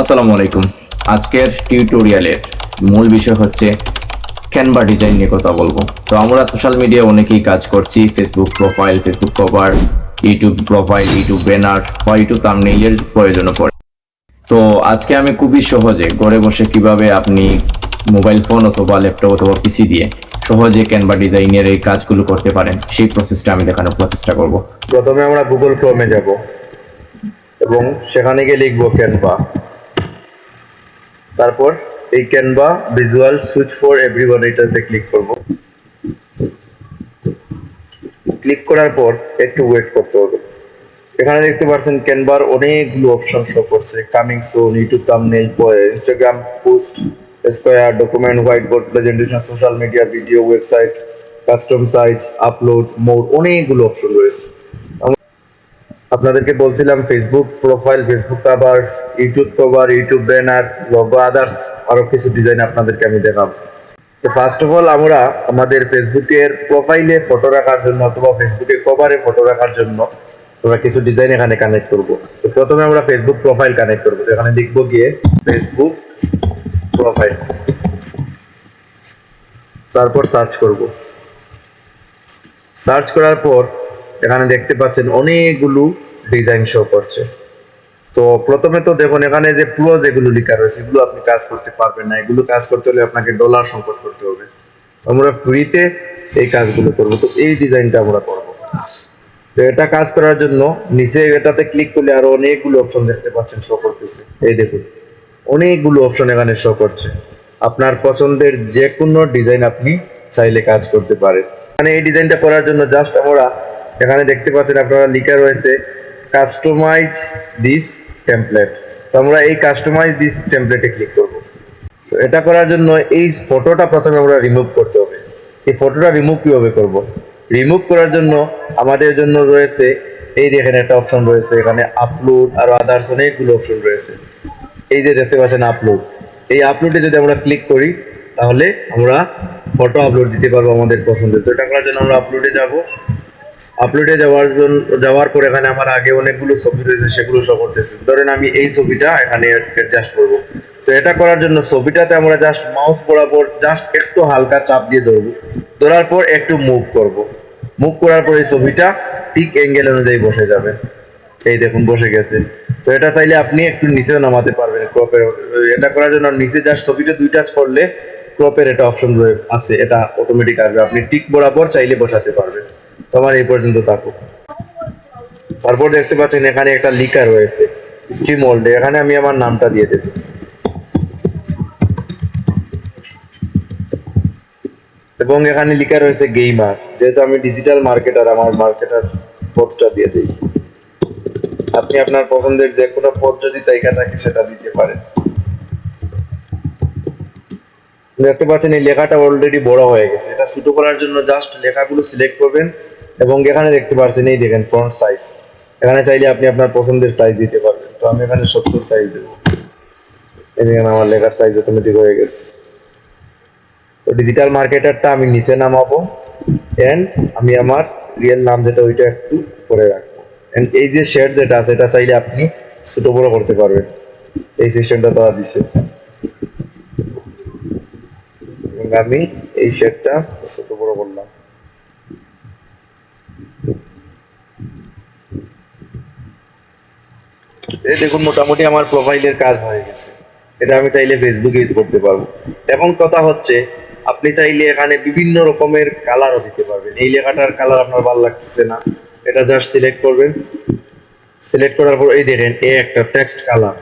আসসালামু আলাইকুম। আজকের টিউটোরিয়ালের মূল বিষয় হচ্ছে ক্যানভা ডিজাইন নিয়ে কথা বলব। তো আমরা সোশ্যাল মিডিয়া অনেকেই কাজ করছি Facebook profile Facebook cover YouTube profile YouTube banner বা ইউটিউব থাম্বনেইলের প্রয়োজনও পড়ে। তো আজকে আমি খুবই সহজে ঘরে বসে কীভাবে আপনি মোবাইল ফোন অথবা ল্যাপটপ অথবা পিসি দিয়ে সহজে ক্যানভা ডিজাইনের এই কাজগুলো করতে পারেন, সেই প্রসেসটা আমি দেখানোর প্রচেষ্টা করব। প্রথমে আমরা গুগল ক্রোমে যাব এবং সেখানে গিয়ে লিখব ক্যানভা তারপর এই Canva visual suite for everyone এটাতে ক্লিক করব। ক্লিক করার পর একটু ওয়েট করতে হবে। এখানে দেখতে পাচ্ছেন ক্যানভার অনেকগুলো অপশন শো করছে। Coming soon YouTube thumbnail Instagram post square document white board presentation social media video website custom size upload mode অনেকগুলো অপশন রয়েছে। আপনাদেরকে বলছিলাম Facebook profile Facebook cover YouTube cover YouTube banner logo others আরও কিছু design আপনাদেরকে আমি দেখাবো। তো ফার্স্ট অফ অল আমরা আমাদের ফেসবুকের প্রোফাইলে ফটো রাখার জন্য অথবা ফেসবুকে কভারে ফটো রাখার জন্য আমরা কিছু ডিজাইন এখানে কানেক্ট করব। তো প্রথমে আমরা ফেসবুক প্রোফাইল কানেক্ট করব। তো এখানে লিখব গিয়ে ফেসবুক প্রোফাইল তারপর সার্চ করব। সার্চ করার পর এখানে দেখতে পাচ্ছেন অনেকগুলো ডিজাইন শো করছে। তো প্রথমে তো দেখুন, এখানে যে পুরো যেগুলো লেখা রয়েছে, এগুলো আপনি কাজ করতে পারবেন না। এগুলো কাজ করতে হলে আপনাকে ডলার সংকট করতে হবে। আমরা ফ্রিতে এই কাজগুলো করব। তো এই ডিজাইনটা আমরা করব। তো এটা কাজ করার জন্য নিচে এটাতে ক্লিক করলে আরও অনেকগুলো অপশন দেখতে পাচ্ছেন শো করতেছে। এই দেখুন, অনেকগুলো অপশন এখানে শো করছে। আপনার পছন্দের যে কোনো ডিজাইন আপনি চাইলে কাজ করতে পারেন। মানে এই ডিজাইনটা করার জন্য জাস্ট আমরা এখানে দেখতে পাচ্ছেন আপনারা লেখা রয়েছে কাস্টমাইজ দিস টেমপ্লেট তো আমরা এই কাস্টমাইজ দিস টেমপ্লেটে ক্লিক করব। তো এটা করার জন্য এই ফটোটা প্রথমে আমরা রিমুভ করতে হবে। এই ফটোটা রিমুভ কীভাবে করব? রিমুভ করার জন্য আমাদের জন্য রয়েছে, এই দেখেন একটা অপশন রয়েছে, এখানে আপলোড আর আদার্স অনেকগুলো অপশন রয়েছে। এই যে দেখতে পাচ্ছেন আপলোড এই আপলোডে যদি আমরা ক্লিক করি, তাহলে আমরা ফটো আপলোড দিতে পারব আমাদের পছন্দের। তো এটা করার জন্য আমরা আপলোডে যাব। আপলোডে যাওয়ার জন্য, যাওয়ার পর এখানে আমার আগে অনেকগুলো ছবি রয়েছে, সেগুলো শো করতেছে। ধরেন আমি এই ছবিটা এখানে অ্যাডজাস্ট করব। তো এটা করার জন্য ছবিটাতে আমরা জাস্ট মাউস বরাবর জাস্ট একটু হালকা চাপ দিয়ে ধরবো। ধরার পর একটু মুভ করব। মুভ করার পর এই ছবিটা ঠিক অ্যাঙ্গেল অনুযায়ী বসে যাবে। এই দেখুন, বসে গেছে। তো এটা চাইলে আপনি একটু নিচেও নামাতে পারবেন ক্রপের এটা করার জন্য নিচে জাস্ট ছবিটা দুই টাচ করলে ক্রপের এটা অপশন আছে, এটা অটোমেটিক আসবে। আপনি টিক বরাবর চাইলে বসাতে পারবেন। তো আমার এই পর্যন্ত থাকুক তারপর দেখতে পাচ্ছেন এখানে একটা লিকার রয়েছে স্ট্রিম ওল্ডে এখানে আমি আমার নামটা দিয়ে দেব। এবং এখানে লিখা রয়েছে গেইমার যেহেতু আমি ডিজিটাল মার্কেটার আমার মার্কেটার কোডটা দিয়ে দিই। আপনি আপনার পছন্দের যে কোনো পদ যদি তালিকা থাকে, সেটা দিতে পারেন। দেখতে পাচ্ছেন এই লেখাটা অলরেডি বড় হয়ে গেছে। এটা ছোট করার জন্য জাস্ট লেখাগুলো সিলেক্ট করবেন। এবং এখানে দেখতে পাচ্ছেন এই দেখেন ফ্রন্ট সাইজ এখানে চাইলে আপনি আপনার পছন্দের সাইজ দিতে পারবেন। তো আমি এখানে সত্তর সাইজ দেবো। এই আমার লেখার সাইজ অটোমেটিক হয়ে গেছে। তো ডিজিটাল মার্কেটারটা আমি নিচে নামাবো। এন্ড আমি আমার রিয়েল নাম যেটা ওইটা একটু করে রাখব। এন্ড এই যে শেড যেটা আছে, এটা চাইলে আপনি ছোটো বড়ো করতে পারবেন। এই সিস্টেমটা তারা দিছে। আমি এই শেডটা ছোট বড় করলাম এই দেখুন, মোটামুটি আমার প্রোফাইলের কাজ হয়ে গেছে। এটা আমি চাইলে ফেসবুকে ইউজ করতে পারব। এবং কথা হচ্ছে, আপনি চাইলে এখানে বিভিন্ন রকমের কালারও দিতে পারবেন। এই লেখাটার কালার আপনার ভালো লাগতেছে না, এটা জাস্ট সিলেক্ট করবেন। সিলেক্ট করার পর, এই দেখেন, এ একটা টেক্সট কালার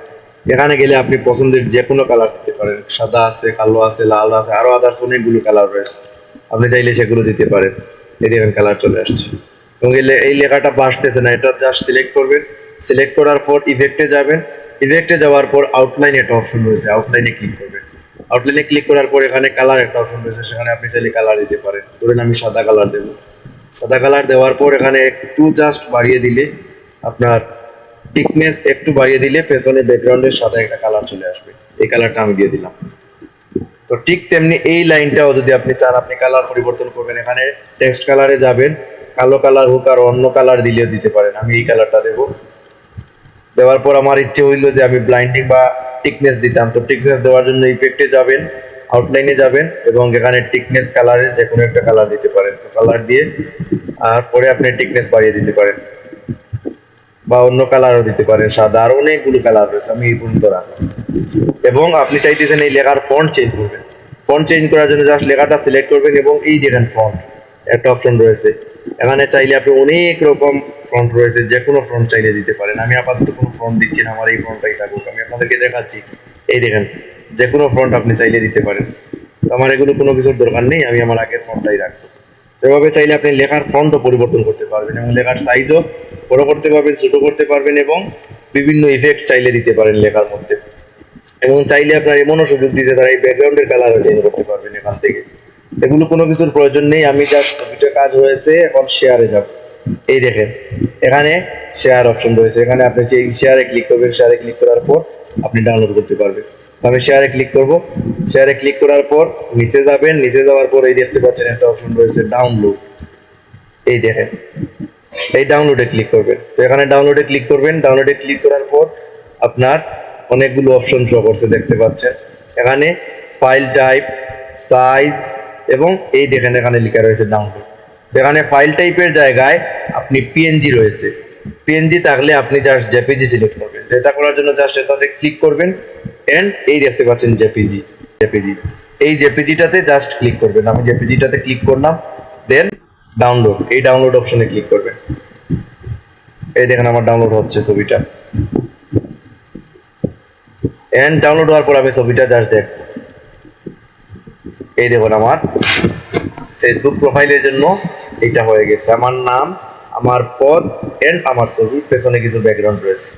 এখানে গেলে আপনি পছন্দের যে কোনো কালার দিতে পারেন। সাদা আছে, কালো আছে, লাল আছে, আরও আদার্স অনেকগুলো কালার রয়েছে। আপনি চাইলে সেগুলো দিতে পারেন। এই দেখেন কালার চলে আসছে। এবং এই লেখাটা বাসতেছে না, এটা জাস্ট সিলেক্ট করবেন। সিলেক্ট করার পর ইফেক্টে যাবেন। ইফেক্টে যাওয়ার পর আউটলাইন একটা অপশন রয়েছে। আউটলাইনে ক্লিক করবেন। আউটলাইনে ক্লিক করার পর এখানে কালার একটা অপশন রয়েছে। সেখানে আপনি চাইলে কালার দিতে পারেন। ধরেন আমি সাদা কালার দেবো। সাদা কালার দেওয়ার পর এখানে একটু জাস্ট বাড়িয়ে দিলে আপনার থিকনেস একটু বাড়িয়ে দিলে পেছনে ব্যাকগ্রাউন্ডের সাদা একটা কালার চলে আসবে। এই কালারটা আমি দিয়ে দিলাম। তো ঠিক তেমনি এই লাইনটাও যদি আপনি চান, আপনি কালার পরিবর্তন করবেন। এখানে টেক্সট কালারে যাবেন। কালো কালার হোক আর অন্য কালার দিলেও দিতে পারেন। আমি এই কালারটা দেবো। দেওয়ার পর আমার ইচ্ছে হইল যে আমি ব্লাইন্ডিং বা টিকনেস দিতাম। তো টিকনেস দেওয়ার জন্য ইফেক্টে যাবেন আউটলাইনে যাবেন এবং এখানে টিকনেস কালারের যে কোনো একটা কালার দিতে পারেন। তো কালার দিয়ে আর পরে আপনি টিকনেস বাড়িয়ে দিতে পারেন। বা অন্য কালারও দিতে পারেন, সাদা আর অনেকগুলো কালার রয়েছে, আমি এই পর্যন্ত এবং আপনি চাইতেছেন এই লেখার ফন্ট চেঞ্জ করবেন। ফন্ট চেঞ্জ করার জন্য জাস্ট লেখাটা সিলেক্ট করবেন এবং এই দেখেন ফন্ট একটা অপশন রয়েছে। এখানে চাইলে আপনি অনেক রকম ফ্রন্ট রয়েছে যে কোনো ফ্রন্ট চাইলে দিতে পারেন। আমি আপাতত কোনো ফ্রন্ট দিচ্ছি না, আমার এই ফ্রন্টটাই থাকুক। আমি আপনাদেরকে দেখাচ্ছি। এই দেখেন যে কোনো ফ্রন্ট আপনি চাইলে দিতে পারেন। তো আমার এগুলো কোনো কিছুর দরকার নেই, আমি আমার আগের ফ্রন্টটাই রাখব। এভাবে চাইলে আপনি লেখার ফন্টও পরিবর্তন করতে পারবেন এবং লেখার সাইজও বড় করতে পারবেন, ছোট করতে পারবেন এবং বিভিন্ন ইফেক্ট চাইলে দিতে পারেন লেখার মধ্যে। এবং চাইলে আপনার এমনও সুযোগ দিয়েছে, তারা এই ব্যাকগ্রাউন্ডের কালারও চেঞ্জ করতে পারবেন এখান থেকে। এগুলো কোনো কিছুর প্রয়োজন নেই, আমি জাস্ট ছবিটা কাজ হয়েছে, এখন শেয়ারে যাব। এই দেখেন, এখানে শেয়ার অপশন রয়েছে। এখানে আপনি যে শেয়ারে ক্লিক করবেন শেয়ারে ক্লিক করার পর আপনি ডাউনলোড করতে পারবেন। আমি শেয়ারে ক্লিক করব। শেয়ারে ক্লিক করার পর নিচে যাবেন, নিচে যাওয়ার পর এই দেখতে পাচ্ছেন একটা অপশন রয়েছে ডাউনলোড এই দেখেন, এই ডাউনলোডে ক্লিক করবেন। তো এখানে ডাউনলোডে ক্লিক করবেন। ডাউনলোডে ক্লিক করার পর আপনার অনেকগুলো অপশন শো করছে, দেখতে পাচ্ছেন। এখানে ফাইল টাইপ সাইজ এবং এই দেখেন এখানে লেখা রয়েছে ডাউনলোড এখানে ফাইল টাইপের জায়গায় আপনি পিএনজি রয়েছে। পিএনজি থাকলে আপনি জাস্ট জেপিজি সিলেক্ট করবেন। এটা করার জন্য জাস্ট এটাতে ক্লিক করবেন এন্ড এই দেখতে পাচ্ছেন জেপিজি জেপিজি এই জেপিজিটাতে জাস্ট ক্লিক করবেন। আমি জেপিজিটাতে ক্লিক করলাম দেন ডাউনলোড এই ডাউনলোড অপশনে ক্লিক করবেন। এই দেখেন আমার ডাউনলোড হচ্ছে ছবিটা। এন্ড ডাউনলোড হওয়ার পর আমি ছবিটা জাস্ট দেখ এই দেখুন আমার ফেসবুক প্রোফাইলের জন্য এটা হয়ে গেছে। আমার নাম, আমার পদ এন্ড আমার ছবি, পেছনে কিছু ব্যাকগ্রাউন্ড রয়েছে।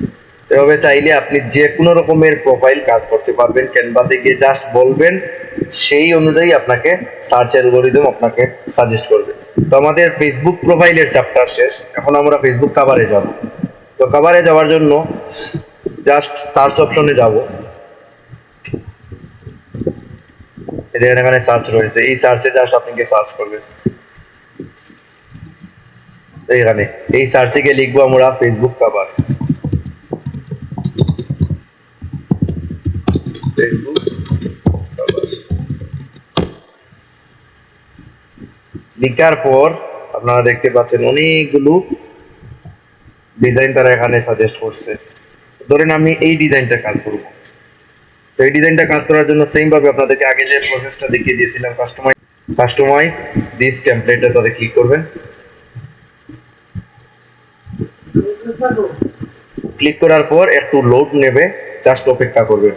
এভাবে চাইলে আপনি যে কোনো রকমের প্রোফাইল কাজ করতে পারবেন। ক্যানভাতে গিয়ে জাস্ট বলবেন, সেই অনুযায়ী আপনাকে সার্চ অ্যালগোরিদম আপনাকে সাজেস্ট করবে। তো আমাদের ফেসবুক প্রোফাইলের চ্যাপ্টার শেষ। এখন আমরা ফেসবুক কাভারে যাব। তো কাভারে যাওয়ার জন্য জাস্ট সার্চ অপশনে যাব। এই দেখেন এখানে সার্চ রয়েছে। এই সার্চে জাস্ট আপনি গিয়ে সার্চ করবেন এইখানে এই সার্চে গিয়ে লিখব আমরা ফেসবুক কাভার লিখার পর আপনারা দেখতে পাচ্ছেন অনেকগুলো ডিজাইন তারা এখানে সাজেস্ট করছে। ধরেন আমি এই ডিজাইনটা কাজ করব। তো এই ডিজাইনটা কাজ করার জন্য সেম ভাবে আপনাদেরকে আগে যে প্রসেসটা দেখিয়ে দিয়েছিলাম কাস্টমাইজ কাস্টমাইজ দিস টেমপ্লেটে তাতে ক্লিক করবেন। ক্লিক করার পর একটু লোড নেবে জাস্ট অপেক্ষা করবেন।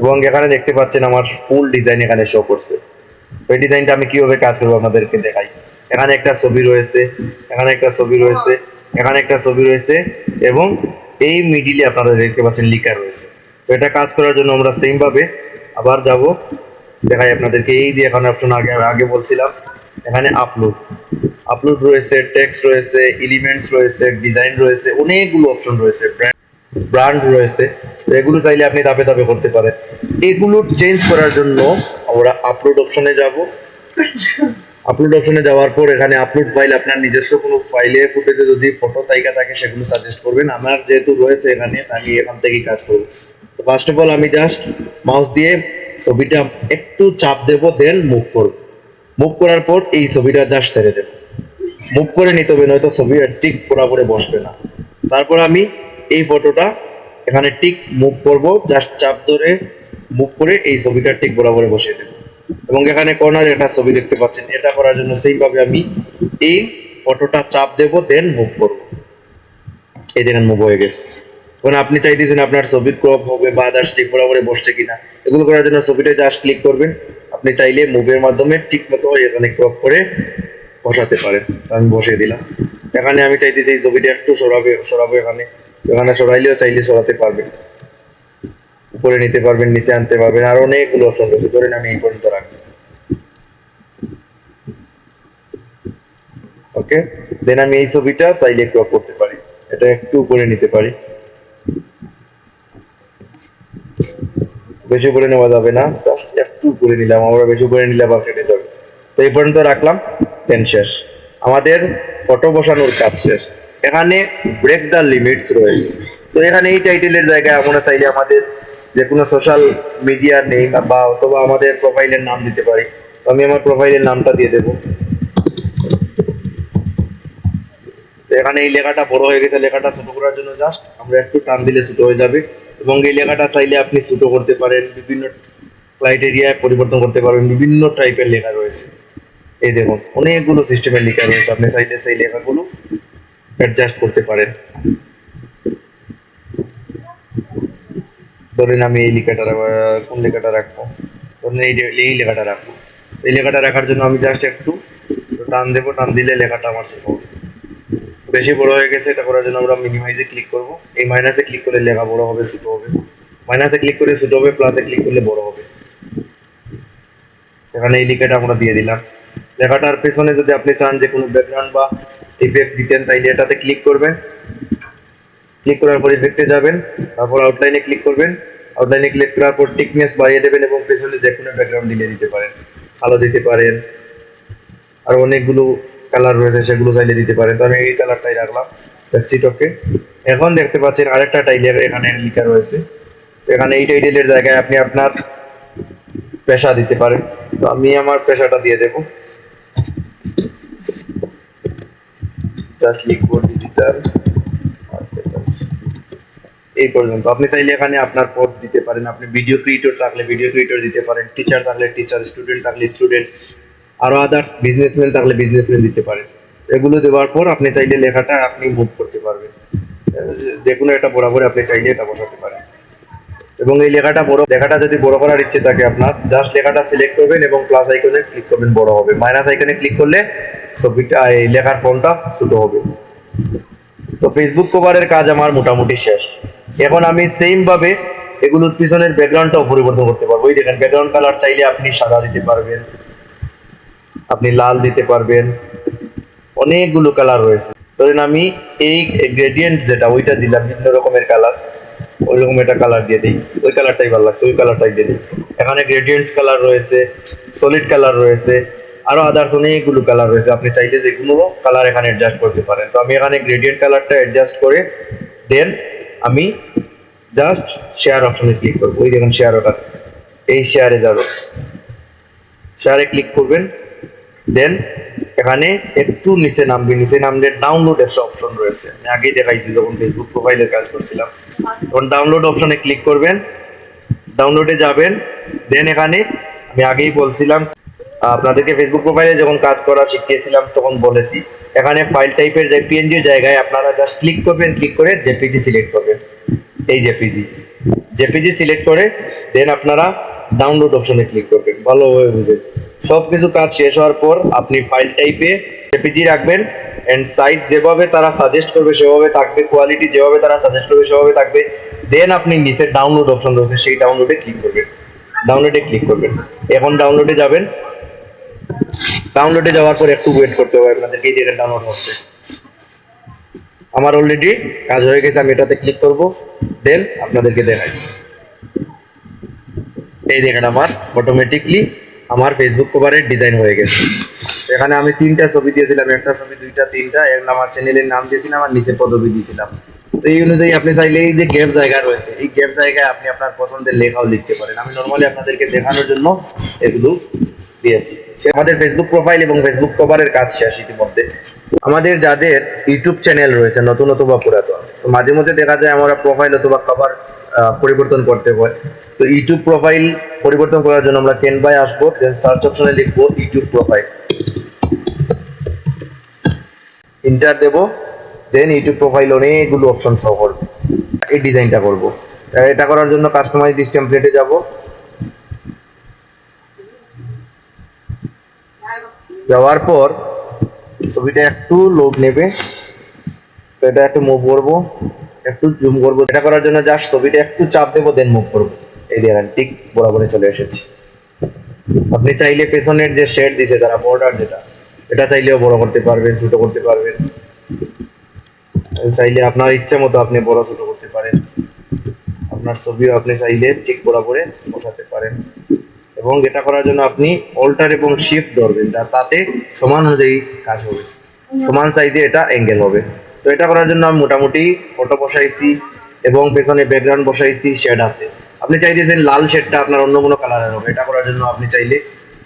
এবং এখানে দেখতে পাচ্ছেন আমার ফুল ডিজাইন এখানে শো করছে। এই ডিজাইনটা আমি কীভাবে কাজ করব আপনাদেরকে দেখাই। এখানে একটা ছবি রয়েছে, এখানে একটা ছবি রয়েছে, এখানে একটা ছবি রয়েছে এবং এই মিডিলে আপনারা দেখতে পাচ্ছেন লিখা রয়েছে। তো এটা কাজ করার জন্য আমরা সেম ভাবে আবার যাব। দেখাই আপনাদেরকে, এই যে এখানে অপশন আগে আগে বলছিলাম। এখানে আপলোড আপলোড রয়েছে টেক্সট রয়েছে এলিমেন্টস রয়েছে ডিজাইন রয়েছে, অনেকগুলো অপশন রয়েছে। ব্র্যান্ড ব্র্যান্ড রয়েছে। তো এগুলো চাইলে আপনি ধাপে ধাপে করতে পারেন। এগুলো চেঞ্জ করার জন্য আমরা আপলোড অপশনে যাব। আপলোড অপশনে যাওয়ার পর এখানে আপলোড ফাইল আপনার নিজস্ব কোনো ফাইলে ফুটেজে যদি ফটো তালিকা থাকে সেগুলো সাজেস্ট করবেন। আমার যেহেতু রয়েছে এখানে আমি এখান থেকেই কাজ করব। তো ফার্স্ট অফ অল আমি জাস্ট মাউস দিয়ে ছবিটা একটু চাপ দেব দেন মুভ করব। মুভ করার পর এই ছবিটা জাস্ট ছেড়ে দেব। মুভ করে নিতে হবে, নয়তো ছবি ঠিক বরাবরে বসবে না। তারপর আমি এই ফটোটা এখানে টিক মুভ করব জাস্ট চাপ ধরে মুভ করে এই ছবিটা ঠিক বরাবরে বসিয়ে দেব। এবং এখানে কর্নারে একটা ছবি দেখতে পাচ্ছেন। এটা করার জন্য সেইভাবে আমি এই ফটোটা চাপ দেব দেন মুভ করব। এই দেখেন মুভ হয়ে গেছে। এখন আপনি চাইতেছেন আপনার ছবি ক্রপ হবে বা আদার্স ঠিক বরাবরে বসছে কিনা, এগুলো করার জন্য ছবিটা জাস্ট ক্লিক করবেন। আপনি চাইলে মুভের মাধ্যমে ঠিক মতো এখানে ক্রপ করে বসাতে পারেন। আমি বসিয়ে দিলাম। এখানে আমি চাইতেছি এই ছবিটা একটু সরাবে সরাবো এখানে। এখানে সরাইলেও চাইলে সরাতে পারবেন। উপরে নিতে পারবেন, নিচে আনতে পারবেন, আর অনেকগুলো অপশন রয়েছে। ধরেন আমি এই পর্যন্ত রাখি। ওকে দেন আমি এই ছবিটা চাইলে ক্রপ করতে পারি। এটা একটু উপরে নিতে পারি। বেশি করে নেওয়া যাবে না। জাস্ট একটু উপরে নিলাম, আমরা বেশি করে নিলে আবার কেটে যাবে। তো এই পর্যন্ত রাখলাম দেন শেষ। আমাদের ফটো বসানোর কাজ শেষ। এখানে ব্রেক দ্য লিমিটস রয়েছে। তো এখানে এই টাইটেলের জায়গায় আমরা চাইলে আমাদের যে কোনো সোশ্যাল মিডিয়া নেই বা অথবা আমাদের প্রোফাইলের নাম দিতে পারি। তো আমি আমার প্রোফাইলের নামটা দিয়ে দেবো। তো এখানে এই লেখাটা বড় হয়ে গেছে। লেখাটা ছোট করার জন্য জাস্ট আমরা একটু টান দিলে ছোট হয়ে যাবে। এবং এই লেখাটা চাইলে আপনি ছোট করতে পারেন। বিভিন্ন ক্রাইটেরিয়ায় পরিবর্তন করতে পারবেন। বিভিন্ন টাইপের লেখা রয়েছে। এই দেখুন, অনেকগুলো সিস্টেমের লেখা রয়েছে। আপনি চাইলে সেই লেখাগুলো অ্যাডজাস্ট করতে পারেন। ধরেন আমি এই লেখাটা কোন লেখাটা রাখব? ধরেন এই এই লেখাটা রাখব। এই লেখাটা রাখার জন্য আমি জাস্ট একটু টান দেবো, টান দিলে লেখাটা আমার ছোট হবে। বেশি বড় হয়ে গেছে, এটা করার জন্য আমরা মিনিমাইজে ক্লিক করব। এই মাইনাসে ক্লিক করলে লেখা বড় হবে ছোট হবে। মাইনাসে ক্লিক করে ছোট হবে প্লাসে ক্লিক করলে বড় হবে। এখানে এই লেখাটা আমরা দিয়ে দিলাম। লেখাটার পেছনে যদি আপনি চান যে কোনো ব্যাকগ্রাউন্ড বা ইফেক্ট দিতেন, তাইলে এটাতে ক্লিক করবেন। ক্লিক করার পর ইফেক্টে যাবেন, তারপর আউটলাইনে ক্লিক করবেন। আউটলাইনে ক্লিক করার পর টিকনেস বাড়িয়ে দেবেন এবং পেছনে যে কোনো ব্যাকগ্রাউন্ড দিলে দিতে পারেন। কালো দিতে পারেন। আর অনেকগুলো কালার রয়েছে, সেগুলো চাইলে দিতে পারেন। তো আমি এই কালারটাই রাখলাম। ওকে এখন দেখতে পাচ্ছেন আরেকটা টাইলের এখানে লেখা রয়েছে। তো এখানে এই টাইটেলের জায়গায় আপনি আপনার পেশা দিতে পারেন। তো আমি আমার পেশাটা দিয়ে দেবো। জাস্ট লিখব ডিজিটাল এই পর্যন্ত। আপনি চাইলে এখানে আপনার পদ দিতে পারেন, আপনি ভিডিও ক্রিয়েটর থাকলে ভিডিও ক্রিয়েটর দিতে পারেন টিচার থাকলে টিচার স্টুডেন্ট থাকলে স্টুডেন্ট আরও আদার্স বিজনেসম্যান থাকলে বিজনেসম্যান দিতে পারেন। এগুলো দেওয়ার পর আপনি চাইলে লেখাটা আপনি মুভ করতে পারবেন। যে কোনো একটা বরাবর আপনি চাইলে এটা বসাতে পারেন। এবং এই লেখাটা বড়, লেখাটা যদি বড় করার ইচ্ছে থাকে আপনার জাস্ট লেখাটা সিলেক্ট করবেন এবং প্লাস আইকনে ক্লিক করবেন, বড় হবে। মাইনাস আইকনে ক্লিক করলে ছবিটা, এই লেখার ফন্টটা ছোট হবে। তো ফেসবুক কভারের কাজ আমার মোটামুটি শেষ। এখন আমি সেম ভাবে এগুলোর পিছনের ব্যাকগ্রাউন্ডটাও পরিবর্তন করতে পারব। এই দেখেন ব্যাকগ্রাউন্ড কালার চাইলে আপনি সাদা দিতে পারবেন, আপনি লাল দিতে পারবেন, অনেকগুলো কালার রয়েছে। ধরেন আমি এই গ্রেডিয়েন্ট যেটা, ওইটা দিলাম, বিভিন্ন রকমের কালার ওই রকম একটা কালার দিয়ে দিই। ওই কালারটাই ভালো লাগছে, ওই কালারটাই দিয়ে দিই। এখানে গ্রেডিয়েন্টস কালার রয়েছে সলিড কালার রয়েছে আরও আদার্স অনেকগুলো কালার রয়েছে। আপনি চাইলে যে কোনো কালার এখানে অ্যাডজাস্ট করতে পারেন। তো আমি এখানে গ্রেডিয়েন্ট কালারটা অ্যাডজাস্ট করে দেন আমি জাস্ট শেয়ার অপশনে ক্লিক করব। ওই দেখেন শেয়ার ওটা এই শেয়ারে যাবে। শেয়ারে ক্লিক করবেন। দেন এখানে একটু নিচে নামবে। নিচে নামলে ডাউনলোড একটা অপশন রয়েছে। আমি আগেই দেখাইছি যখন ফেসবুক প্রোফাইলের কাজ করছিলাম। তখন ডাউনলোড অপশনে ক্লিক করবেন। ডাউনলোডে যাবেন। দেন এখানে আমি আগেই বলছিলাম আপনাদেরকে ফেসবুক প্রোফাইলে যখন কাজ করা শিখিয়েছিলাম, তখন বলেছি, এখানে ফাইল টাইপের যে পিএনজির জায়গায় আপনারা জাস্ট ক্লিক করবেন ক্লিক করে জেপিজি সিলেক্ট করবেন। এই জেপিজি জেপিজি সিলেক্ট করে দেন আপনারা ডাউনলোড অপশনে ক্লিক করবেন। ভালোভাবে বুঝে। সব কিছু কাজ শেষ হওয়ার পর আপনি ফাইল টাইপে জেপিজি রাখবেন এন্ড সাইজ যেভাবে তারা সাজেস্ট করবে, সেভাবে থাকবে। কোয়ালিটি যেভাবে তারা সাজেস্ট করবে, সেভাবে থাকবে। দেন আপনি নিচে ডাউনলোড অপশন রয়েছে, সেই ডাউনলোডে ক্লিক করবেন। ডাউনলোডে ক্লিক করবেন। এখন ডাউনলোডে যাবেন। ডাউনলোডে যাওয়ার পর একটু ওয়েট করতে হবে, আপনাদেরকে এই দেখেন ডাউনলোড হচ্ছে আমার অলরেডি কাজ হয়ে গেছে, আমি এটাতে ক্লিক করব দেন আপনাদেরকে দেখাই। এই দেখেন আমার অটোমেটিকলি আমার ফেসবুক কভারের ডিজাইন হয়ে গেছে। এখানে আমি তিনটা ছবি দিয়েছিলাম, একটা ছবি, দুইটা, তিনটা এখন আমার চ্যানেলের নাম দিয়েছিলাম আর নিচে পদবি দিয়েছিলাম। তো এই অনুযায়ী আপনি চাইলে এই যে গ্যাপ জায়গা রয়েছে, এই গ্যাপ জায়গায় আপনি আপনার পছন্দের লেখাও লিখতে পারেন। আমি নর্মালি আপনাদেরকে দেখানোর জন্য এগুলো সে আমাদের ফেসবুক প্রোফাইল এবং ফেসবুক কভারের কাজ শেষ ইতিমধ্যে। আমাদের যাদের ইউটিউব চ্যানেল রয়েছে, নতুন অথবা পুরাতন, তো মাঝে মধ্যে দেখা যায় আমরা প্রোফাইল অথবা কভার পরিবর্তন করতে হয়। তো ইউটিউব প্রোফাইল পরিবর্তন করার জন্য আমরা ক্যানভায় আসব দেন সার্চ অপশনে লিখব ইউটিউব প্রোফাইল ইন্টার দেব দেন ইউটিউব প্রোফাইল অনেকগুলো অপশন শো করবে। এই ডিজাইনটা করব। এটা করার জন্য কাস্টমাইজ দিস টেমপ্লেটে যাব। যাওয়ার পর ছবিটা একটু লোড নেবে, তো এটা একটু মুভ করব, একটু জুম করব। এটা করার জন্য জাস্ট ছবিটা একটু চাপ দেবো দেন মুভ করব। এই দেখেন ঠিক বরাবরে চলে এসেছি। আপনি চাইলে পেছনের যে শেড দিছে, তারা বর্ডার যেটা, এটা চাইলেও বড় করতে পারবেন, ছোট করতে পারবেন। চাইলে আপনার ইচ্ছে মতো আপনি বড়, ছোট করতে পারেন। আপনার ছবিও আপনি চাইলে ঠিক বরাবরে বসাতে পারেন। এবং এটা করার জন্য আপনি অল্টার এবং শিফট ধরবেন, যা তাতে সমান অনুযায়ী কাজ হবে। সমান সাইজে এটা অ্যাঙ্গেল হবে। তো এটা করার জন্য আমি মোটামুটি ফটো বসাইছি এবং পেছনে ব্যাকগ্রাউন্ড বসাইছি শেড আছে। আপনি চাইতেছেন লাল শেডটা আপনার অন্য কোনো কালারের হবে। এটা করার জন্য আপনি চাইলে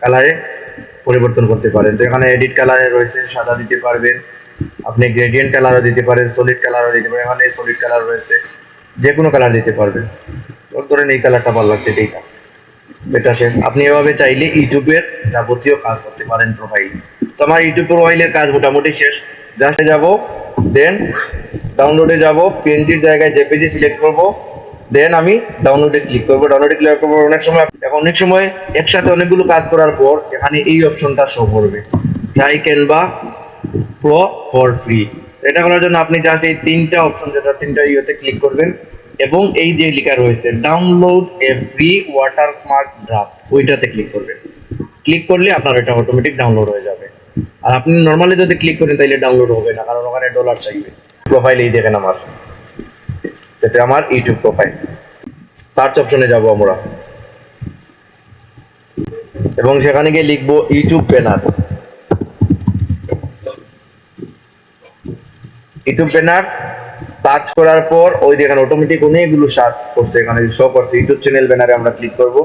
কালারে পরিবর্তন করতে পারেন। তো এখানে এডিট কালারে রয়েছে, সাদা দিতে পারবেন। আপনি গ্রেডিয়েন্ট কালারও দিতে পারেন সলিড কালারও দিতে পারেন। এখানে সলিড কালার রয়েছে যে কোনো কালার দিতে পারবেন। ধরেন এই কালারটা ভালো লাগছে এইটা শেষ আপনি এভাবে চাইলে ইউটিউবের যাবতীয় কাজ করতে পারেন প্রোফাইল তো আমার ইউটিউব প্রোফাইলের কাজ মোটামুটি শেষ। জাস্ট যাব দেন ডাউনলোডে যাব পিএনজির জায়গায় জেপিজি সিলেক্ট করব দেন আমি ডাউনলোডে ক্লিক করব। ডাউনলোডে ক্লিক করব, অনেক সময় এখন অনেক সময় একসাথে অনেকগুলো কাজ করার পর এখানে এই অপশনটা শো করবে। Try Canva pro for free এটা করার জন্য আপনি জাস্ট এই তিনটা অপশন যেটা তিনটা ইয়েতে ক্লিক করবেন এবং এই যে লেখা রয়েছে download a free watermark draft ওইটাতে ক্লিক করবেন। ক্লিক করলে আপনার এটা অটোমেটিক ডাউনলোড হয়ে যাবে। আর আপনি নর্মালি যদি ক্লিক করেন তাহলে ডাউনলোড হবে না, কারণ ওখানে ডলার চাইবে। প্রোফাইল এই দেখেন আমার। যেটা আমার ইউটিউব প্রোফাইল সার্চ অপশনে যাব আমরা। এবং সেখানে গিয়ে লিখব YouTube banner YouTube banner search করার পর ওই দেখেন অটোমেটিক অনেকগুলো সার্চ করছে। এখানে শো করছে ইউটিউব চ্যানেল ব্যানারে আমরা ক্লিক করব।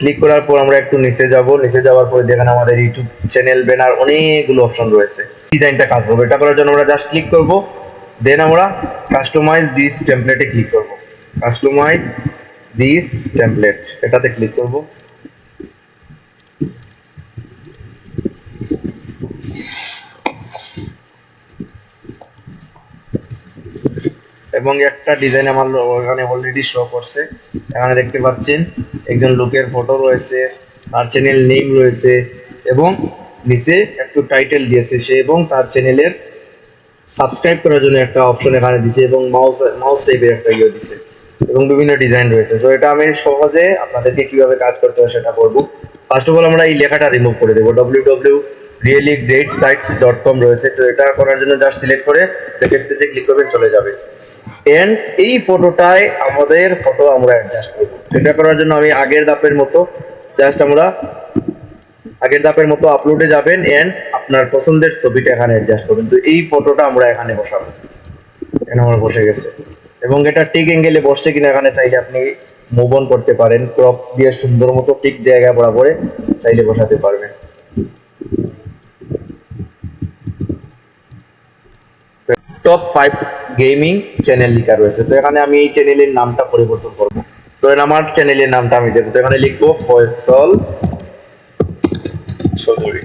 ক্লিক করার পর আমরা একটু নিচে যাব। নিচে যাওয়ার পরে দেখেন আমাদের ইউটিউব চ্যানেল ব্যানার অনেকগুলো অপশন রয়েছে। ডিজাইনটা কাজ করব। এটা করার জন্য আমরা জাস্ট ক্লিক করব। দেন আমরা কাস্টমাইজ দিস টেমপ্লেটে ক্লিক করব। কাস্টমাইজ দিস টেমপ্লেট এটাতে ক্লিক করব। এবং একটা ডিজাইন আমার ওখানে অলরেডি শো করছে। এখানে দেখতে পাচ্ছেন, একজন লোকের ফটো রয়েছে, তার চ্যানেল নেম রয়েছে এবং নিচে একটু টাইটেল দিয়েছে সে এবং তার চ্যানেলের সাবস্ক্রাইব করার জন্য একটা অপশন এখানে দিছে এবং মাউস মাউস টাইপের একটা ইয়ে দিছে এবং বিভিন্ন ডিজাইন রয়েছে। সো এটা আমি সহজে আপনাদেরকে কীভাবে কাজ করতে হয় সেটা করব ফার্স্ট অফ অল আমরা এই লেখাটা রিমুভ করে দেবো। W W really great sites dot com রয়েছে। তো এটা করার জন্য জাস্ট সিলেক্ট করে প্যাকেজ পেজে ক্লিক করবেন, চলে যাবে। এন্ড এই ফটোটায় আমাদের ফটো আমরা অ্যাডজাস্ট করব। এটা করার জন্য আমি আগের ধাপের মতো জাস্ট আমরা আগের ধাপের মতো আপলোডে যাবেন এন্ড আপনার পছন্দের ছবিটা এখানে অ্যাডজাস্ট করবেন। তো এই ফটোটা আমরা এখানে বসাবো। এখানে আমার বসে গেছে। এবং এটা টিক অ্যাঙ্গেলে বসছে কিনা এখানে চাইলে আপনি মুভ অন করতে পারেন। ক্রপ দিয়ে সুন্দর মতো ঠিক জায়গায় বরাবরে চাইলে বসাতে পারবেন। টপ ফাইভ গেমিং চ্যানেল লেখা রয়েছে। তো এখানে আমি এই চ্যানেলের নামটা পরিবর্তন করব। তো আমার চ্যানেলের নামটা আমি দেবো। তো এখানে লিখব ফয়সল চৌধুরী।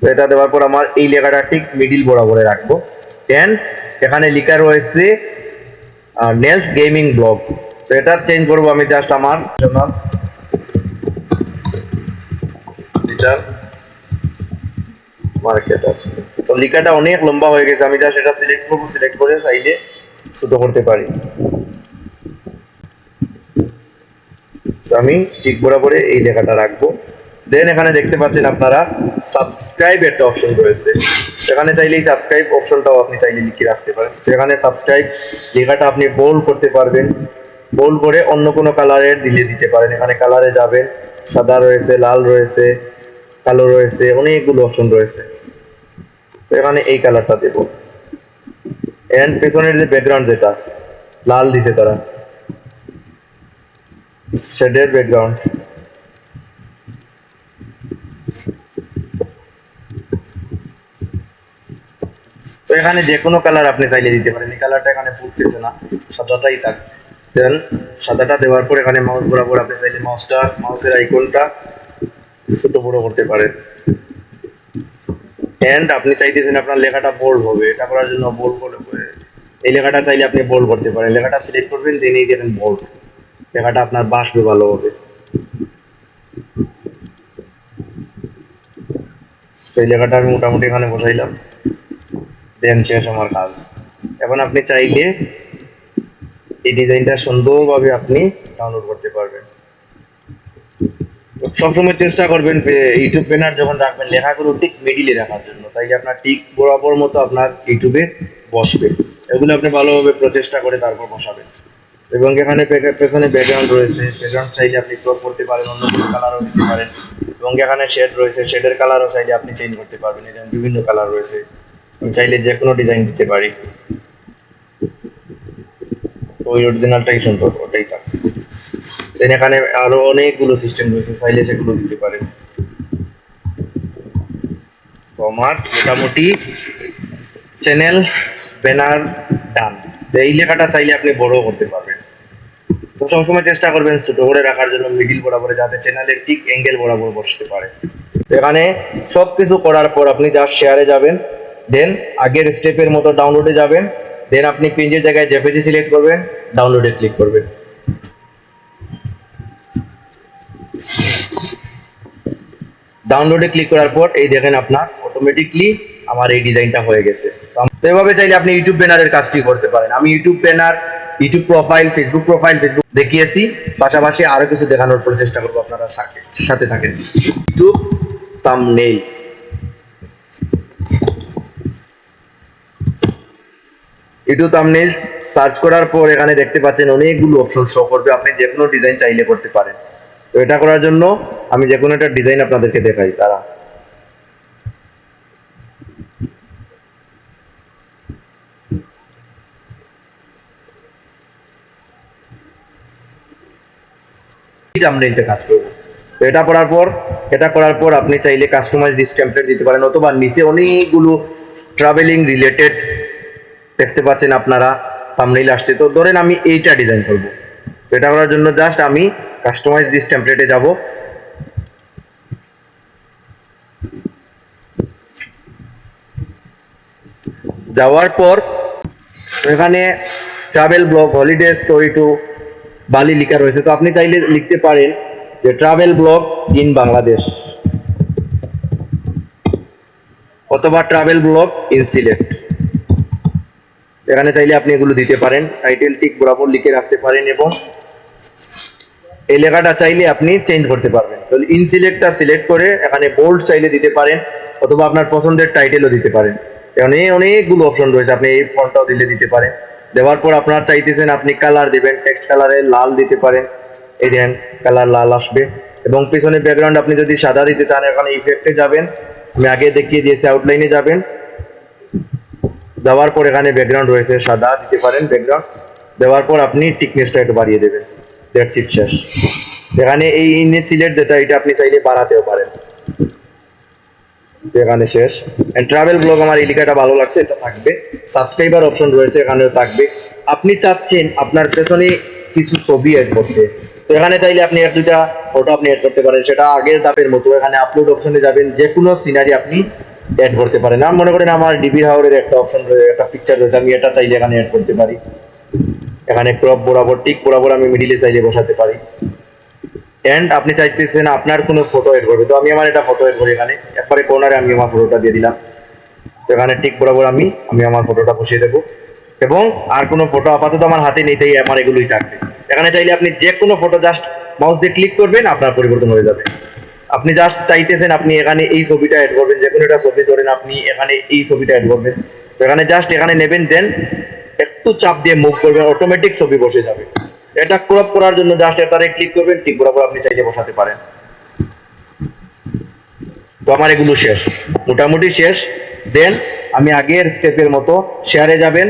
তো এটা দেওয়ার পর আমার এই লেখাটা ঠিক মিডিল বরাবরে রাখব। এন্ড এখানে লেখা রয়েছে নেলস গেমিং ব্লগ তো এটা চেঞ্জ করব আমি জাস্ট আমার জন্য ডিজিটাল মার্কেটার তো লেখাটা অনেক লম্বা হয়ে গেছে, আমি জাস্ট এটা সিলেক্ট করব সিলেক্ট করে চাইলে ছোট করতে পারি। আমি ঠিক বরাবরে এই লেখাটা রাখব। দেন এখানে দেখতে পাচ্ছেন আপনারা সাবস্ক্রাইব একটা অপশন রয়েছে। এখানে চাইলে এই সাবস্ক্রাইব অপশনটাও আপনি চাইলে লিখে রাখতে পারেন। এখানে সাবস্ক্রাইব লেখাটা আপনি বোল্ড করতে পারবেন। বোল্ড করে অন্য কোনো কালারের দিলে দিতে পারেন। এখানে কালারে যাবেন, সাদা রয়েছে, লাল রয়েছে, কালো রয়েছে, অনেকগুলো অপশন রয়েছে। এখানে এই কালারটা দেবো। এন্ড পেছনের যে ব্যাকগ্রাউন্ড যেটা, লাল দিছে তারা। শেডের ব্যাকগ্রাউন্ড এখানে যে কোনো কালার আপনি চাইলে দিতে পারেন। এই কালারটা এখানে ফুটতেছে না, সাদাটাই থাক। দেন সাদাটা দেওয়ার পর এখানে মাউস বরাবর আপনি চাইলে মাউসটা মাউসের আইকনটা ছোট বড় করতে পারেন। এন্ড আপনি চাইতেছেন আপনার লেখাটা বোল্ড হবে, এটা করার জন্য বোল্ড করে এই লেখাটা চাইলে আপনি বোল্ড করতে পারেন। লেখাটা সিলেক্ট করবেন দেন এই দেখেন বোল্ড লেখাটা আপনার বাসবে ভালো হবে। তো এই লেখাটা আমি মোটামুটি এখানে বসাইলাম। দেন শেষ আমার কাজ। এখন আপনি চাইলে এই ডিজাইনটা সুন্দরভাবে আপনি ডাউনলোড করতে পারবেন। সবসময় চেষ্টা করবেন ইউটিউব ব্যানার যখন রাখবেন, লেখাগুলো ঠিক মিডিলে রাখার জন্য। তাই আপনার ঠিক বরাবর মতো আপনার ইউটিউবে বসবে। এগুলো আপনি ভালোভাবে প্রচেষ্টা করে তারপর বসাবেন। এবং এখানে পেছনে ব্যাকগ্রাউন্ড রয়েছে। ব্যাকগ্রাউন্ড চাইলে আপনি ক্রপ করতে পারেন, অন্য কোনো কালারও দিতে পারেন। এবং এখানে শেড রয়েছে। শেডের কালারও চাইলে আপনি চেঞ্জ করতে পারবেন। এখানে বিভিন্ন কালার রয়েছে। চাইলে যে কোনো ডিজাইন দিতে পারি। ওই অরিজিনালটাই সুন্দর, ওটাই থাক। দেন এখানে আরও অনেকগুলো সিস্টেম রয়েছে, চাইলে সেগুলো দিতে পারেন। মোটামুটি চ্যানেল ব্যানার ডান এই লেখাটা চাইলে আপনি বড় করতে পারবেন। তো সবসময় চেষ্টা করবেন ছোট করে রাখার জন্য মিডিল বরাবর যাতে চ্যানেলের ঠিক অ্যাঙ্গেল বরাবর বসতে পারে। এখানে সব কিছু করার পর আপনি জাস্ট শেয়ারে যাবেন। দেন আগের স্টেপের মতো ডাউনলোডে যাবেন। দেন আপনি পিঞ্জের জায়গায় জেপিজি সিলেক্ট করবেন ডাউনলোডে ক্লিক করবেন। ডাউনলোডে ক্লিক করার পর এই দেখেন আপনার অটোমেটিকলি আমার এই ডিজাইনটা হয়ে গেছে। তো এভাবে চাইলে আপনি ইউটিউব ব্যানারের কাজটি করতে পারেন। আমি YouTube banner YouTube profile Facebook profile Facebook দেখিয়েছি। পাশাপাশি আরও কিছু দেখানোর প্রচেষ্টা করব আপনারা সাথে- থাকেন। YouTube thumbnail YouTube thumbnail search করার পর এখানে দেখতে পাচ্ছেন অনেকগুলো অপশন শো করবে। আপনি যে কোনো ডিজাইন চাইলে করতে পারেন। তো এটা করার জন্য আমি যে কোনো একটা ডিজাইন আপনাদেরকে দেখাই তারা থাম্বনেইলটা কাজ করবে। এটা করার পর, এটা করার পর আপনি চাইলে কাস্টমাইজ ডিস টেমপ্লেট দিতে পারেন, অথবা নিচে অনেকগুলো ট্রাভেলিং রিলেটেড দেখতে পাচ্ছেন আপনারা থাম্বনেইল আসছে। তো ধরেন আমি এইটা ডিজাইন করব। এটা করার জন্য জাস্ট আমি কাস্টমাইজ দিস টেমপ্লেটে যাব। যাওয়ার পর এখানে travel blog holiday story to Bali লেখা রয়েছে। তো আপনি চাইলে লিখতে পারেন যে ট্রাভেল ব্লগ ইন বাংলাদেশ অথবা ট্রাভেল ব্লগ ইন সিলেট এখানে চাইলে আপনি এগুলো দিতে পারেন। টাইটেল ঠিক বরাবর লিখে রাখতে পারেন এবং এই লেখাটা চাইলে আপনি চেঞ্জ করতে পারবেন। তাহলে ইন সিলেক্টটা সিলেক্ট করে এখানে বোল্ড চাইলে দিতে পারেন, অথবা আপনার পছন্দের টাইটেলও দিতে পারেন। এখানে অনেকগুলো অপশন রয়েছে, আপনি এই ফন্টটাও দিলে দিতে পারেন। দেওয়ার পর আপনার চাইতেছেন আপনি কালার দিবেন টেক্সট কালারে লাল দিতে পারেন। এই দেন কালার লাল আসবে। এবং পিছনে ব্যাকগ্রাউন্ড আপনি যদি সাদা দিতে চান, এখানে ইফেক্টে যাবেন। আমি আগে দেখিয়ে দিয়েছি আউটলাইনে যাবেন। দেওয়ার পর এখানে ব্যাকগ্রাউন্ড রয়েছে, সাদা দিতে পারেন ব্যাকগ্রাউন্ড দেওয়ার পর আপনি টিকনেসটা একটু বাড়িয়ে দেবেন। দ্যাটস ইট শেষ এখানে এই ইনে সিলেট যেটা, এটা আপনি চাইলে বাড়াতেও পারেন। এখানে শেষ। ট্রাভেল ব্লগ আমার এই ভালো লাগছে, এটা থাকবে। সাবস্ক্রাইবার অপশন রয়েছে, এখানেও থাকবে। আপনি চাচ্ছেন, আপনার পেছনে কিছু ছবি অ্যাড করতে। তো এখানে চাইলে আপনি এক দুইটা ফটো আপনি অ্যাড করতে পারেন। সেটা আগের ধাপের মতো, এখানে আপলোড অপশনে যাবেন। যে কোনো সিনারি আপনি অ্যাড করতে পারেন। আমি মনে করেন আমার ডিবি হাওয়ারের একটা অপশন রয়েছে একটা পিকচার রয়েছে, আমি এটা চাইলে এখানে অ্যাড করতে পারি। এখানে ক্রপ বরাবর টিক বরাবর আমি মিডিলে চাইলে বসাতে পারি। এন্ড আপনি চাইতেছেন আপনার কোনো ফটো এড করবে। তো আমি আমার এটা ফটো এড করি এখানে। একবারে কর্নারে আমি আমার ফটোটা দিয়ে দিলাম। তো এখানে টিক বরাবর আমি আমি আমার ফটোটা বসিয়ে দেবো। এবং আর কোনো ফটো আপাতত আমার হাতে নিতেই আমার এগুলোই থাকবে। এখানে চাইলে আপনি যে কোনো ফটো জাস্ট মাউস দিয়ে ক্লিক করবেন, আপনার পরিবর্তন হয়ে যাবে। আপনি জাস্ট চাইতেছেন আপনি এখানে এই ছবিটা অ্যাড করবেন। যে কোনো একটা ছবি ধরেন আপনি এখানে এই ছবিটা অ্যাড করবেন। তো এখানে জাস্ট এখানে নেবেন দেন একটু চাপ দিয়ে মুভ করবেন অটোমেটিক ছবি বসে যাবে। এটা ক্রপ করার জন্য জাস্ট এটারে ক্লিক করবেন, ঠিক বরাবর আপনি চাইলে বসাতে পারেন। তো আমার এগুলো শেষ। মোটামুটি শেষ। দেন আমি আগের স্টেপের মতো শেয়ারে যাবেন,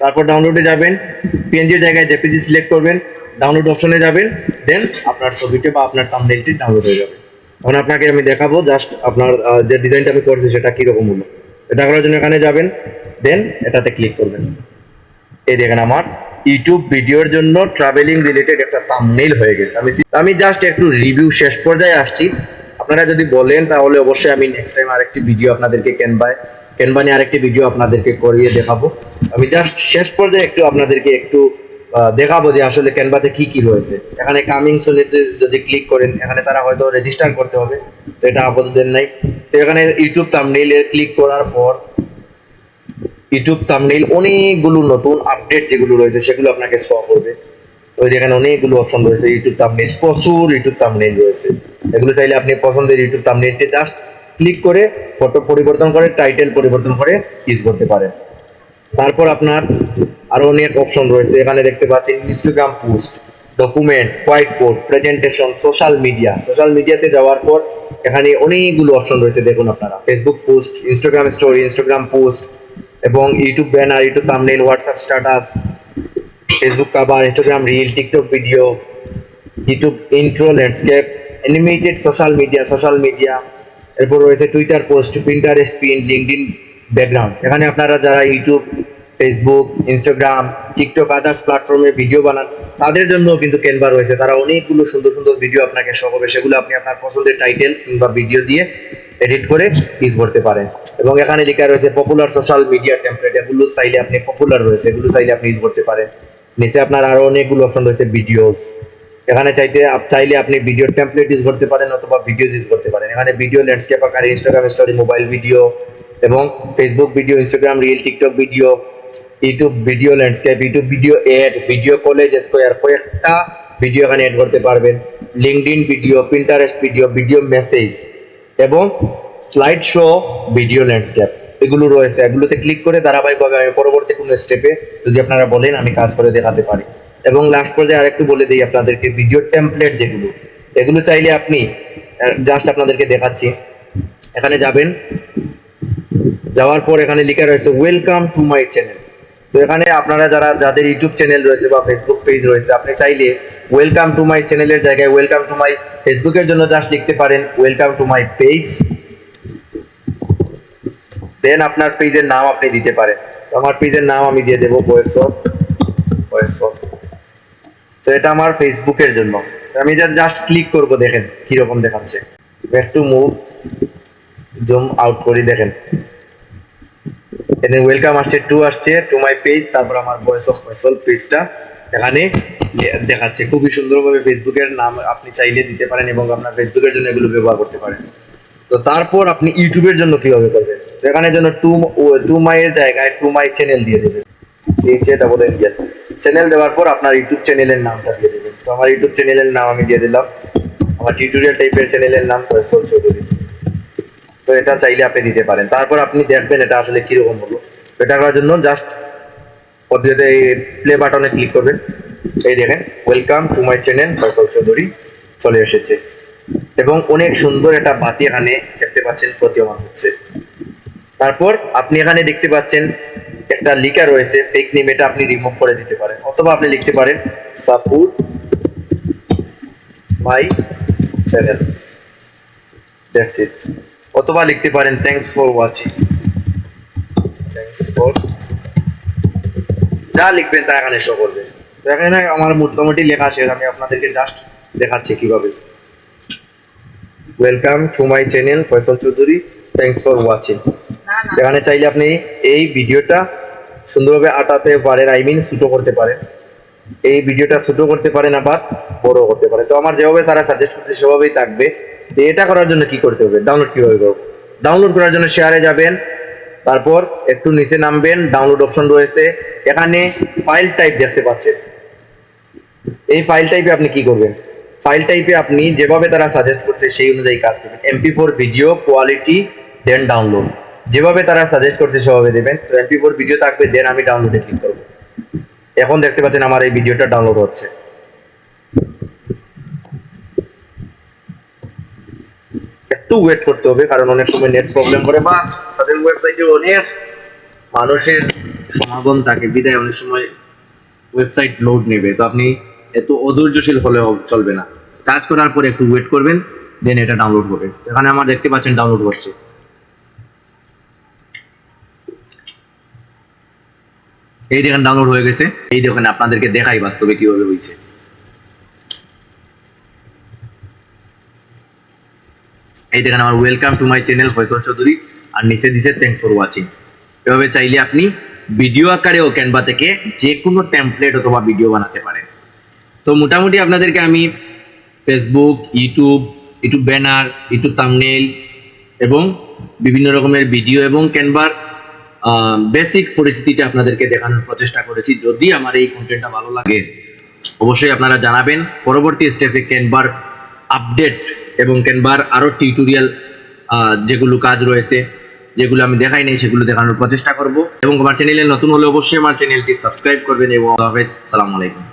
তারপর ডাউনলোডে যাবেন পিএনজির জায়গায় জেপিজি সিলেক্ট করবেন ডাউনলোড অপশনে যাবেন দেন আপনার ছবিটি বা আপনার থাম্বনেইলটি ডাউনলোড হয়ে যাবে। এখন আপনাকে আমি দেখাবো জাস্ট আপনার যে ডিজাইনটা আমি করছি সেটা কীরকম হলো। এটা করার জন্য এখানে যাবেন দেন এটাতে ক্লিক করবেন। এই দেখেন আমার ইউটিউব ভিডিওর জন্য ট্রাভেলিং রিলেটেড একটা থাম্বনেইল হয়ে গেছে। আমি আমি জাস্ট একটু রিভিউ শেষ পর্যায়ে আসছি। আপনারা যদি বলেন তাহলে অবশ্যই আমি নেক্সট টাইম আরেকটি ভিডিও আপনাদেরকে ক্যানভায় ক্যানভা নিয়ে আরেকটি ভিডিও আপনাদেরকে করিয়ে দেখাবো। আমি জাস্ট শেষ পর্যায়ে একটু আপনাদেরকে একটু দেখাবো যে আসলে ক্যানভাতে কি কি রয়েছে। এখানে কামিং সোনেতে যদি ক্লিক করেন, এখানে তারা হয়তো রেজিস্টার করতে হবে। তো এটা আপাতত নাই। তো এখানে ইউটিউব থাম্বনেইলে ক্লিক করার পর ইউটিউব থাম্বনেইল অনেকগুলো নতুন আপডেট যেগুলো রয়েছে, সেগুলো আপনাকে শো করবে। ওই যেখানে অনেকগুলো অপশন রয়েছে ইউটিউব থাম্বনেইল প্রচুর ইউটিউব থাম্বনেইল রয়েছে। এগুলো চাইলে আপনি পছন্দের ইউটিউব থাম্বনেইলতে জাস্ট ক্লিক করে ফটো পরিবর্তন করে টাইটেল পরিবর্তন করে ইউজ করতে পারেন। তারপর আপনার আরও অনেক অপশন রয়েছে। এখানে দেখতে পাচ্ছেন Instagram post document white board presentation social media social মিডিয়াতে যাওয়ার পর এখানে অনেকগুলো অপশন রয়েছে, দেখুন আপনারা। Facebook post Instagram story Instagram post এবং YouTube banner YouTube thumbnail WhatsApp status Facebook cover Instagram reel TikTok video YouTube intro landscape animated social media social media এরপর রয়েছে Twitter post Pinterest pin LinkedIn background এখানে আপনারা যারা YouTube Facebook Instagram TikTok others প্ল্যাটফর্মে video বানান, তাদের জন্য কিন্তু ক্যানভা রয়েছে। তারা অনেকগুলো সুন্দর সুন্দর ভিডিও আপনাকে শো করবে। সেগুলো আপনি আপনার পছন্দের টাইটেল কিংবা ভিডিও দিয়ে এডিট করে ইউজ করতে পারেন। এবং এখানে লেখা রয়েছে পপুলার সোশ্যাল মিডিয়া টেমপ্লেট এগুলো চাইলে আপনি পপুলার রয়েছে, এগুলো চাইলে আপনি ইউজ করতে পারেন। নিচে আপনার আরও অনেকগুলো অপশন রয়েছে ভিডিওস এখানে চাইতে চাইলে আপনি ভিডিও টেমপ্লেট ইউজ করতে পারেন অথবা ভিডিওস ইউজ করতে পারেন। এখানে ভিডিও ল্যান্ডস্কেপ আকারে ইনস্টাগ্রাম স্টোরি মোবাইল ভিডিও এবং Facebook video Instagram reel TikTok video YouTube video landscape YouTube video ad video collage square কয়েকটা ভিডিও এখানে এড করতে পারবেন। LinkedIn video Pinterest video video message এবং স্লাইড শো ভিডিও ল্যান্ডস্কেপ এগুলো রয়েছে। এগুলোতে click করে ধারাবাহিকভাবে আমি পরবর্তী কোনো স্টেপে যদি আপনারা বলেন, আমি কাজ করে দেখাতে পারি। এবং লাস্ট পর্যায়ে আরেকটু বলে দিই আপনাদেরকে ভিডিও টেমপ্লেট যেগুলো, এগুলো চাইলে আপনি জাস্ট আপনাদেরকে দেখাচ্ছি। এখানে যাবেন, যাওয়ার পর এখানে লেখা রয়েছে ওয়েলকাম টু মাই চ্যানেল তো এখানে আপনারা যারা, যাদের ইউটিউব চ্যানেল রয়েছে বা ফেসবুক পেজ রয়েছে, আপনি চাইলে ওয়েলকাম টু মাই চ্যানেলের জায়গায় ওয়েলকাম টু মাই ফেসবুকের জন্য জাস্ট লিখতে পারেন welcome to my page then আপনার পেজের নাম আপনি দিতে পারেন। তো আমার পেজের নাম আমি দিয়ে দেবো বয়েস অফ বয়েস অফ তো এটা আমার ফেসবুকের জন্য। আমি এটা জাস্ট ক্লিক করব, দেখেন কীরকম দেখাচ্ছে। Back to move zoom out করি, দেখেন। এখানে ওয়েলকাম আসছে টু আসছে টু মাই পেজ তারপর আমার ভয়েস অফ পেজটা এখানে দেখাচ্ছে। খুবই সুন্দরভাবে ফেসবুকের নাম আপনি চাইলে দিতে পারেন এবং আপনার ফেসবুকের জন্য এগুলো ব্যবহার করতে পারেন। তো তারপর আপনি ইউটিউবের জন্য কীভাবে করবেন? তো এখানে জন্য টু টু মাইয়ের জায়গায় টু মাই চ্যানেল দিয়ে দেবেন। ডাবল এন চ্যানেল দেওয়ার পর আপনার ইউটিউব চ্যানেলের নামটা দিয়ে দেবেন। তো আমার ইউটিউব চ্যানেলের নাম আমি দিয়ে দিলাম। আমার টিউটোরিয়াল টাইপের চ্যানেলের নাম ফয়সল চৌধুরী তো এটা চাইলে আপনি দিতে পারেন। তারপর আপনি দেখবেন এটা আসলে কীরকম হলো। এটা করার জন্য জাস্ট পদ্ধতিতে প্লে বাটনে ক্লিক করবেন। এই দেখেন welcome to my channel Faisal Chowdhury চলে এসেছে। এবং অনেক সুন্দর একটা বাতি এখানে দেখতে পাচ্ছেন প্রতীয়মান হচ্ছে। তারপর আপনি এখানে দেখতে পাচ্ছেন একটা লিখা রয়েছে ফেক নেম এটা আপনি রিমুভ করে দিতে পারেন। অথবা আপনি লিখতে পারেন support my channel that's it অথবা লিখতে পারেন thanks for watching thanks for যা লিখবেন তা এখানে শো করবে। তো এখানে আমার মোটামুটি লেখা শেষ। আমি আপনাদেরকে জাস্ট দেখাচ্ছি কীভাবে। Welcome to my channel Faisal Chowdhury thanks for watching এখানে চাইলে আপনি এই ভিডিওটা সুন্দরভাবে আটাতে পারেন আই মিন ছোটো করতে পারেন। এই ভিডিওটা ছোটো করতে পারেন আবার বড় করতে পারেন। তো আমার যেভাবে সারা সাজেস্ট করছে সেভাবেই থাকবে। তো এটা করার জন্য কি করতে হবে? ডাউনলোড কীভাবে করব? ডাউনলোড করার জন্য শেয়ারে যাবেন। তারপর একটু নিচে নামবেন ডাউনলোড অপশন রয়েছে। এখানে ফাইল টাইপ দেখতে পাচ্ছেন। এই ফাইল টাইপে আপনি কি করবেন? ফাইল টাইপে আপনি যেভাবে তারা সাজেস্ট করছে সেই অনুযায়ী কাজ করবেন। MP four video quality then download যেভাবে তারা সাজেস্ট করছে সেভাবে দেবেন। তো এমপি ফোর ভিডিও থাকবে দেন আমি ডাউনলোডে ক্লিক করব। এখন দেখতে পাচ্ছেন আমার এই ভিডিওটা ডাউনলোড হচ্ছে। একটু ওয়েট করতে হবে, কারণ অনেক সময় নেট প্রবলেম করে বা তাদের ওয়েবসাইটে অনেক মানুষের সমাগম থাকে, বিদায় অনেক সময় ওয়েবসাইট লোড নেবে। তো আপনি এত অধৈর্যশীল হলে চলবে না। কাজ করার পরে একটু ওয়েট করবেন দেন এটা ডাউনলোড করবেন এখানে আমার দেখতে পাচ্ছেন ডাউনলোড হচ্ছে। এই দেখেন ডাউনলোড হয়ে গেছে। এই দেখেন আপনাদেরকে দেখাই বাস্তবে কীভাবে হয়েছে। এই দেখেন আমার welcome to my channel Faisal Chowdhury. আর নিচে দিছে থ্যাংকস ফর ওয়াচিং এভাবে চাইলে আপনি ভিডিও আকারেও ক্যানভা থেকে যে কোনো টেমপ্লেট অথবা ভিডিও বানাতে পারেন। তো মোটামুটি আপনাদেরকে আমি Facebook YouTube YouTube banner YouTube thumbnail এবং বিভিন্ন রকমের ভিডিও এবং ক্যানভার বেসিক পরিস্থিতিটা আপনাদেরকে দেখানোর প্রচেষ্টা করেছি। যদি আমার এই কন্টেন্টটা ভালো লাগে, অবশ্যই আপনারা জানাবেন। পরবর্তী স্টেপে ক্যানভার আপডেট এবং ক্যানভার আরও টিউটোরিয়াল যেগুলো কাজ রয়েছে, যেগুলো আমি দেখাই নাই, সেগুলো দেখানোর প্রচেষ্টা করব। এবং আমার চ্যানেলে নতুন হলে অবশ্যই আমার চ্যানেলটি সাবস্ক্রাইব করবেন এবং সালামু আলাইকুম।